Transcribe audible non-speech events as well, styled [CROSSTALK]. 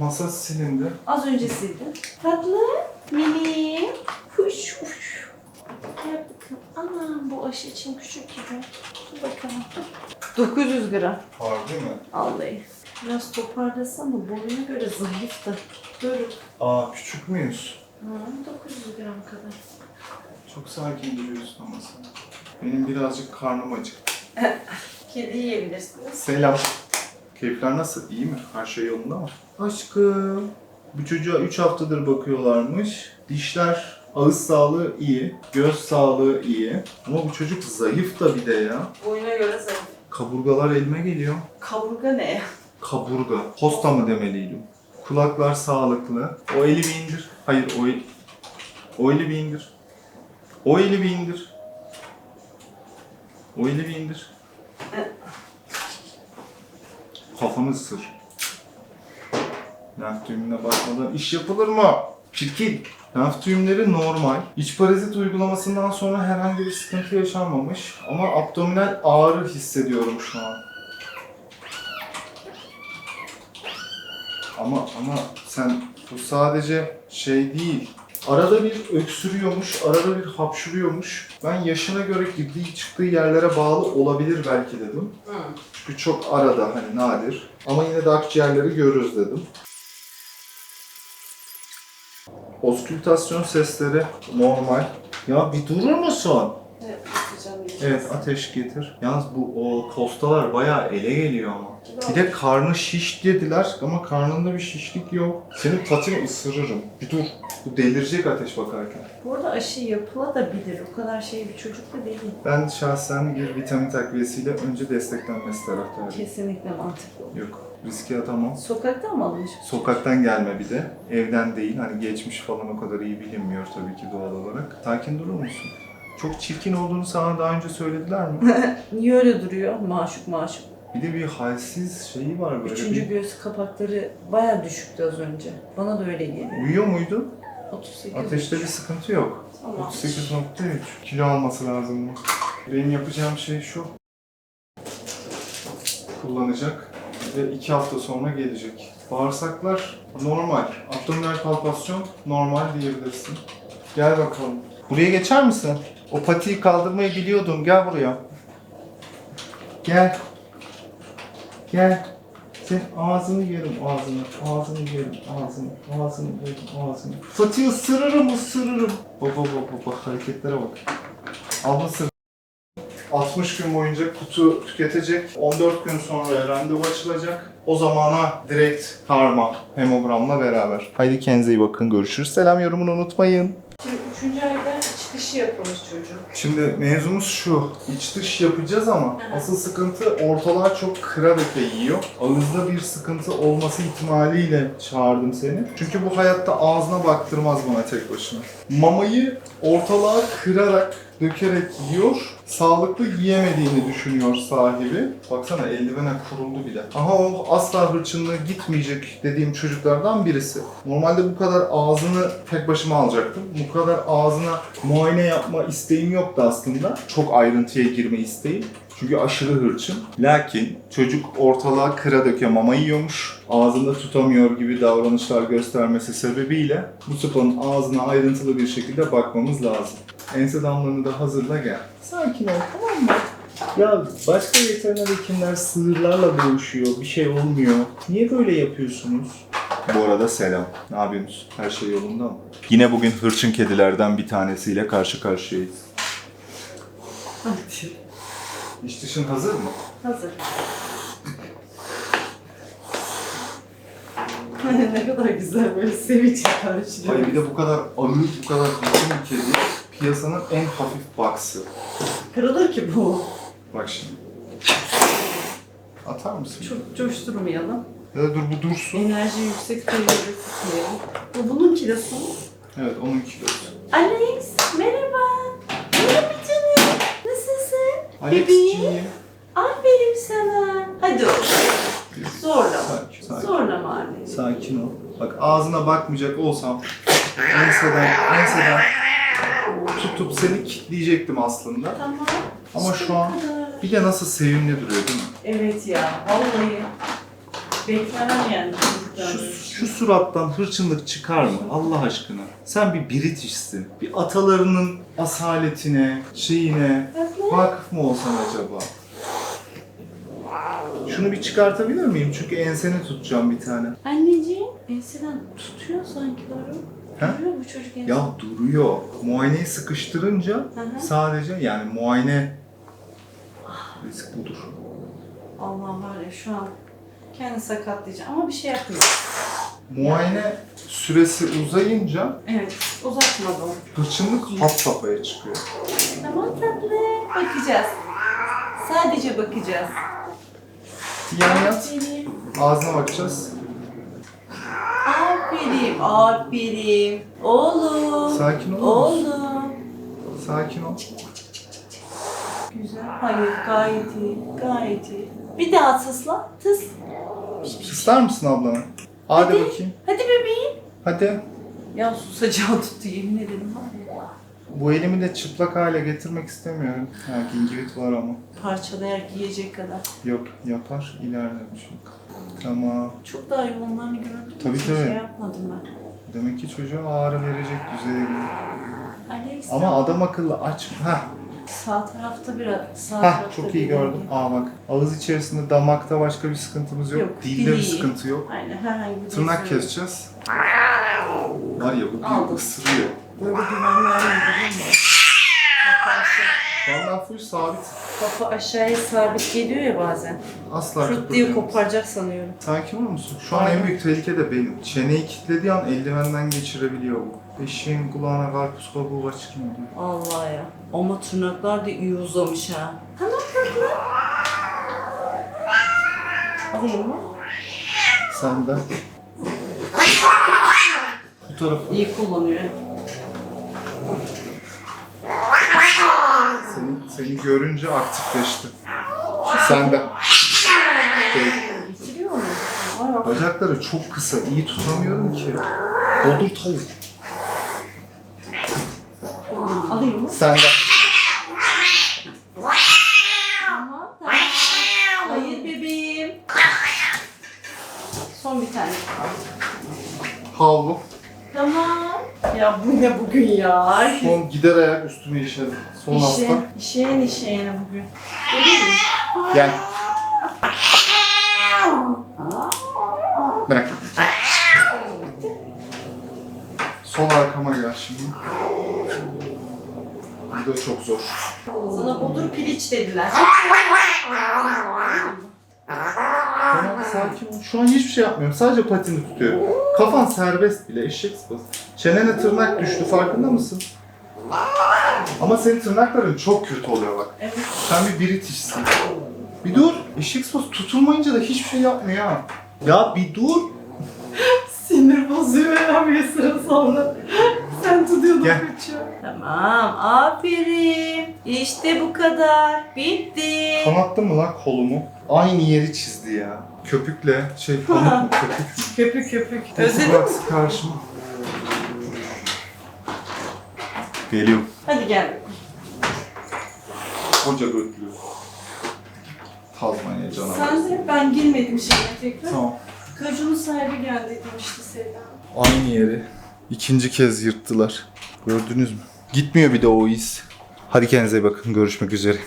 Masa silindi. Az önce sildim. Tatlı. Mini. Huş huş. Gel bakalım. Anam bu aşı için küçük gibi. Dur bakalım. 900 gram. Harbi mi? Vallahi. Biraz toparlasam mı? Boyuna göre zayıf da. Dur. Aa küçük müyüz? Ha, 900 gram kadar. Çok sakin duruyorsun ama sen. Benim birazcık karnım acık. Kedi yiyebilirsiniz. Selam. Keyifler nasıl? İyi mi? Her şey yolunda mı? Aşkım. Bu çocuğa 3 haftadır bakıyorlarmış. Dişler, ağız sağlığı iyi, göz sağlığı iyi. Ama bu çocuk zayıf da bir de ya. Boyuna göre zayıf. Kaburgalar elime geliyor. Kaburga ne ya? Kaburga. Posta mı demeliydim? Kulaklar sağlıklı. O eli bir indir. Hayır o el... O eli bir indir. O eli bir indir. O eli bir indir. Kafanı ısır. Lenf düğümüne bakmadan iş yapılır mı? Çirkin. Lenf düğümleri normal. İç parazit uygulamasından sonra herhangi bir sıkıntı yaşanmamış. Ama abdominal ağrı hissediyorum şu an. Ama ama sen bu sadece şey değil. Arada bir öksürüyormuş, arada bir hapşuruyormuş. Ben yaşına göre girdiği çıktığı yerlere bağlı olabilir belki dedim. Hı. Çünkü çok arada hani nadir. Ama yine de akciğerleri görürüz dedim. Oskültasyon sesleri normal. Ya bir durur musun? Evet, ateş getir. Yalnız bu o postalar bayağı ele geliyor ama. Bir de karnı şiş dediler ama karnında bir şişlik yok. Senin patini ısırırım. Bir dur. Bu delirecek ateş bakarken. Bu arada aşı yapılabilir. O kadar şey bir çocuk da değil. Ben şahsen bir vitamin takviyesiyle önce desteklenmesi taraftarıyım. Kesinlikle mantıklı. Yok. Riske atamam. Sokakta mı alınmış? Sokaktan gelme bir de. Evden değil. Hani geçmiş falan o kadar iyi bilinmiyor tabii ki doğal olarak. Sakin durur musun? Çok çirkin olduğunu sana daha önce söylediler mi? [LAUGHS] Niye öyle duruyor? Maşuk maşuk. bir de bir halsiz şeyi var böyle. Üçüncü bir... göğüs kapakları baya düşüktü az önce. Bana da öyle geliyor. Uyuyor muydu? 38. Ateşte bir sıkıntı yok. Tamam. 38.3 kilo alması lazım mı? Benim yapacağım şey şu. Kullanacak ve 2 hafta sonra gelecek. Bağırsaklar normal. Abdominal palpasyon normal diyebilirsin. Gel bakalım. Buraya geçer misin? O patiyi kaldırmayı biliyordum. Gel buraya. Gel. Gel. Sen ağzını yerim ağzını, ağzını yerim ağzını, ağzını yerim ağzını. Fatih ısırırım ısırırım. Baba baba baba hareketlere bak. Al mısır. 60 gün boyunca kutu tüketecek. 14 gün sonra randevu açılacak. O zamana direkt karma hemogramla beraber. Haydi kendinize iyi bakın. Görüşürüz. Selam yorumunu unutmayın. Üçüncü ayda çıkışı yapılmış çocuğun. Şimdi mevzumuz şu. İç dış yapacağız ama asıl sıkıntı ortalar çok kıra döke yiyor. Ağızda bir sıkıntı olması ihtimaliyle çağırdım seni. Çünkü bu hayatta ağzına baktırmaz bana tek başına. Mamayı ortalığa kırarak, dökerek yiyor. Sağlıklı yiyemediğini düşünüyor sahibi. Baksana eldivene kuruldu bile. Aha o asla hırçınlığı gitmeyecek dediğim çocuklardan birisi. Normalde bu kadar ağzını tek başıma alacaktım. Bu kadar ağzına muayene yapma isteğim yoktu aslında. Çok ayrıntıya girme isteğim. Çünkü aşırı hırçın. Lakin çocuk ortalığa kıra döke mama yiyormuş. Ağzında tutamıyor gibi davranışlar göstermesi sebebiyle bu sıpanın ağzına ayrıntılı bir şekilde bakmamız lazım. Ense damlanı da hazırla gel. Sakin ol tamam mı? Ya başka veteriner hekimler sığırlarla boğuşuyor, bir şey olmuyor. Niye böyle yapıyorsunuz? Bu arada selam. Ne yapıyorsunuz? Her şey yolunda mı? Yine bugün hırçın kedilerden bir tanesiyle karşı karşıyayız. Hadi. İç dışın hazır mı? Hazır. [LAUGHS] ne kadar güzel böyle sevinçle karşılıyor. Hayır bir de bu kadar ağır, bu kadar hırçın bir kedi piyasanın en hafif baksı. Kırılır ki bu. Bak şimdi. Atar mısın? Çok coşturmayalım. Ya dur bu dursun. Enerji yüksek seviyede tutmayalım. Bu bunun kilosu? Evet onun kilosu. Alex. Merhaba Bebeğim. Aferin sana. Hadi oğlum. Zorlama. Sakin, sakin. Zorlama anneni. Sakin ol. Bak ağzına bakmayacak olsam enseden, enseden tutup seni kilitleyecektim aslında. Tamam. Ama İşte şu an kadar. bir de nasıl sevimli duruyor değil mi? Evet ya, vallahi çocuk Şu, şu surattan hırçınlık çıkar mı Allah aşkına? Sen bir British'sin. Bir atalarının asaletine, şeyine vakıf mı olsan acaba? Şunu bir çıkartabilir miyim? Çünkü enseni tutacağım bir tane. Anneciğim enseden tutuyor sanki Doruk. He? Duruyor bu çocuk enseden. Ya duruyor. Muayeneyi sıkıştırınca Hı sadece yani muayene risk budur. Allah var ya şu an kendi sakatlayacağım ama bir şey yapmıyor. Muayene süresi uzayınca Evet uzatmadım. hırçınlık hat safhaya çıkıyor. Tamam tatlı. Bakacağız. Sadece bakacağız. Yan yat. Aferin. Ağzına bakacağız. Aferin. Aferin. Oğlum. Sakin ol. Oğlum. Sakin ol. Güzel. Hayır gayet iyi. Gayet iyi. Bir daha tısla. Tıs. İster misin ablana? Hadi, Hadi. bakayım. Hadi bebeğim. Hadi. Ya susacağı tuttu yemin ederim var ya. Bu elimi de çıplak hale getirmek istemiyorum. Ha, gingivit var ama. Parçalayarak yiyecek kadar. Yok yapar ileride bir şey. Tamam. Çok daha yoğunlarını gördüm. Tabii, Hiç tabii. Şey yapmadım ben. Demek ki çocuğa ağrı verecek düzeye. Alex. Ama adam akıllı aç. Ha, Sağ tarafta biraz. Sağ ha tarafta çok iyi gördüm. Aa bak. Ağız içerisinde damakta başka bir sıkıntımız yok. Yok, Dilde bir sıkıntı yok. Aynen herhangi bir Tırnak sorun keseceğiz. Var ya bu Aldım. bir ısırıyor. Böyle güven vermedi değil mi? Kafa aşağı- Vallahi full sabit. Kafa aşağıya sabit geliyor ya bazen. Asla Şut diye kıpırdayamaz. koparacak sanıyorum. Sakin olur musun? Şu an en büyük tehlike de benim. Çeneyi kilitlediği an eldivenden geçirebiliyor bu. Eşeğin kulağına karpuz kabuğu kaçırmıyor diyor. Allah ya. Ama tırnaklar da iyi uzamış ha. Tamam tatlı. Mı? Sen de. Bu tarafı. İyi kullanıyor. Seni, seni görünce aktifleşti. Sen de. Değil. Bitiriyor mu? Vay bak. Bacakları çok kısa. iyi tutamıyorum ki. Bodur tavuk. Alayım mı? Sen de. Tamam tamam. Hayır bebeğim. Son bir tane kaldı. Havlu. Tamam. Ya bu ne bugün ya? Son gider ayak üstüme işedim. Son hafta. İşe, işeyen işeyene bugün. Musun? Gel. Bırak. Sol arkama gel şimdi. Bu da çok zor. Sana bodur piliç dediler. Tamam sakin ol. Şu an hiçbir şey yapmıyorum. Sadece patini tutuyorum. Kafan serbest bile. Eşek sıpası. Çenene tırnak düştü. Farkında mısın? Ama senin tırnakların çok kötü oluyor bak. Evet. Sen bir British'sin. Bir dur. Eşek sıpası tutulmayınca da hiçbir şey yapmıyor ha. Ya bir dur. Sinir bozuyor ya bir süre sonra. Sen tutuyordun Gel. kaçıyor. Tamam, aferin. İşte bu kadar. Bitti. Kanattın mı lan kolumu? Aynı yeri çizdi ya. Köpükle şey [LAUGHS] pamuk mu köpük? Köpük köpük. Özledim. Bıraksın karşıma. Geliyorum. Hadi gel. Koca götlü. Tazmanya canavarı. Sen de ben girmedim şeye tekrar. Tamam. Kajunun sahibi geldi demişti Sevda. Aynı yeri ikinci kez yırttılar. Gördünüz mü? Gitmiyor bir de o iz. Hadi kendinize bakın. Görüşmek üzere.